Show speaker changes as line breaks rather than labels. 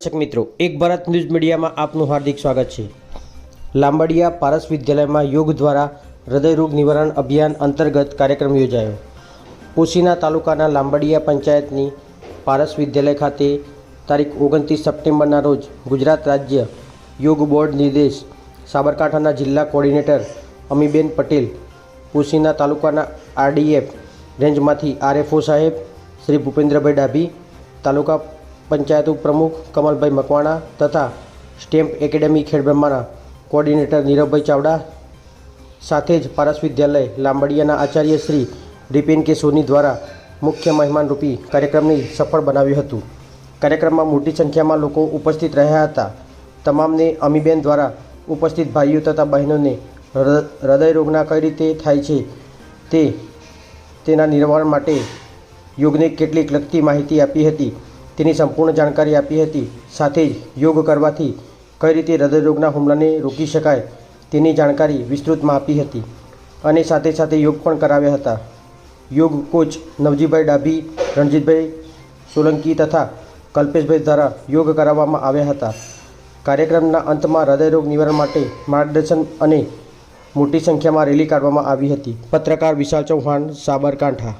દર્શક મિત્રો, એક ભારત ન્યૂઝ મીડિયામાં આપનું હાર્દિક સ્વાગત છે. લાંબડિયા પારસ વિદ્યાલયમાં યોગ દ્વારા હૃદયરોગ નિવારણ અભિયાન અંતર્ગત કાર્યક્રમ યોજાયો. પોશીના તાલુકાના લાંબડિયા પંચાયતની પારસ વિદ્યાલય ખાતે તારીખ ઓગણત્રીસ સપ્ટેમ્બરના રોજ ગુજરાત રાજ્ય યોગ બોર્ડ નિર્દેશ સાબરકાંઠાના જિલ્લા કોર્ડિનેટર અમીબેન પટેલ, પોશીના તાલુકાના આરડીએફ રેન્જમાંથી આરએફઓ સાહેબ શ્રી ભૂપેન્દ્રભાઈ ડાભી, તાલુકા પંચાયત ઉપપ્રમુખ કમલભાઈ મકવાણા તથા સ્ટેમ્પ એકેડેમી ખેડબ્રહ્માના કોર્ડિનેટર નીરવભાઈ ચાવડા સાથે જ પારસ વિદ્યાલય લાંબડિયાના આચાર્ય શ્રી રિપિન કે સોની દ્વારા મુખ્ય મહેમાનરૂપી કાર્યક્રમને સફળ બનાવ્યું હતું. કાર્યક્રમમાં મોટી સંખ્યામાં લોકો ઉપસ્થિત રહ્યા હતા. તમામને અમીબેન દ્વારા ઉપસ્થિત ભાઈઓ તથા બહેનોને હૃદયરોગના કઈ રીતે થાય છે તે તેના નિવારણ માટે યોગને કેટલીક લગતી માહિતી આપી હતી. તેની સંપૂર્ણ જાણકારી આપી હતી. સાથે જ યોગ કરવાથી કઈ રીતે હૃદયરોગના હુમલાને રોકી શકાય તેની જાણકારી વિસ્તૃતમાં આપી હતી અને સાથે સાથે યોગ પણ કરાવ્યા હતા. યોગ કોચ નવજીભાઈ ડાભી, રણજીતભાઈ સોલંકી તથા કલ્પેશભાઈ દ્વારા યોગ કરાવવામાં આવ્યા હતા. કાર્યક્રમના અંતમાં હૃદયરોગ નિવારણ માટે માર્ગદર્શન અને મોટી સંખ્યામાં રેલી કાઢવામાં આવી હતી. પત્રકાર વિશાલ ચૌહાણ, સાબરકાંઠા.